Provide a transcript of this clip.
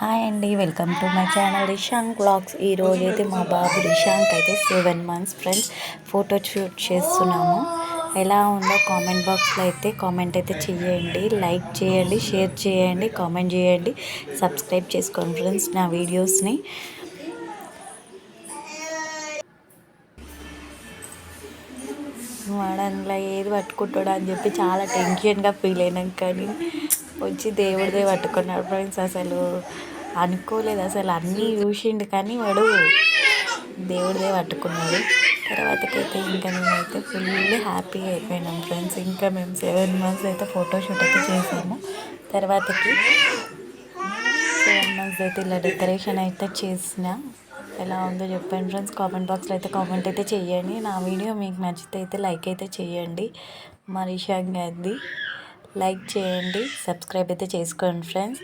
Hi అండి welcome to my channel Rishank vlogs ఈరోజు అయితే మా బాబు రిషాంక్ అయితే seven months friends photo shoot చేస్తున్నాము. ఎలా ఉందో కామెంట్ బాక్స్లో అయితే కామెంట్ అయితే చేయండి లైక్ చేయండి షేర్ చేయండి కామెంట్ చేయండి సబ్స్క్రైబ్ చేసుకోండి ఫ్రెండ్స్ నా వీడియోస్ని. వాడు అందులో ఏది పట్టుకుంటాడు అని చెప్పి చాలా టెన్షన్గా ఫీల్ అయినాం కానీ వచ్చి దేవుడిదే పట్టుకున్నాడు ఫ్రెండ్స్. అసలు అనుకోలేదు అసలు అన్నీ చూసిండు కానీ వాడు దేవుడిదే పట్టుకున్నాడు. తర్వాతకైతే ఇంకా మేమైతే ఫుల్ హ్యాపీగా అయిపోయినాం ఫ్రెండ్స్. ఇంకా మేము సెవెన్ మంత్స్ అయితే ఫోటోషూట్ అయితే చేసాము. తర్వాతకి సెవెన్ మంత్స్ అయితే ఇలా డెకరేషన్ అయితే చేసిన. ఎలా ఉందో చెప్పండి ఫ్రెండ్స్. కామెంట్ బాక్స్లో అయితే కామెంట్ అయితే చేయండి. నా వీడియో మీకు నచ్చితే అయితే లైక్ అయితే చేయండి. మరి గారిది. లైక్ చేయండి సబ్స్క్రైబ్ అయితే చేసుకోండి ఫ్రెండ్స్.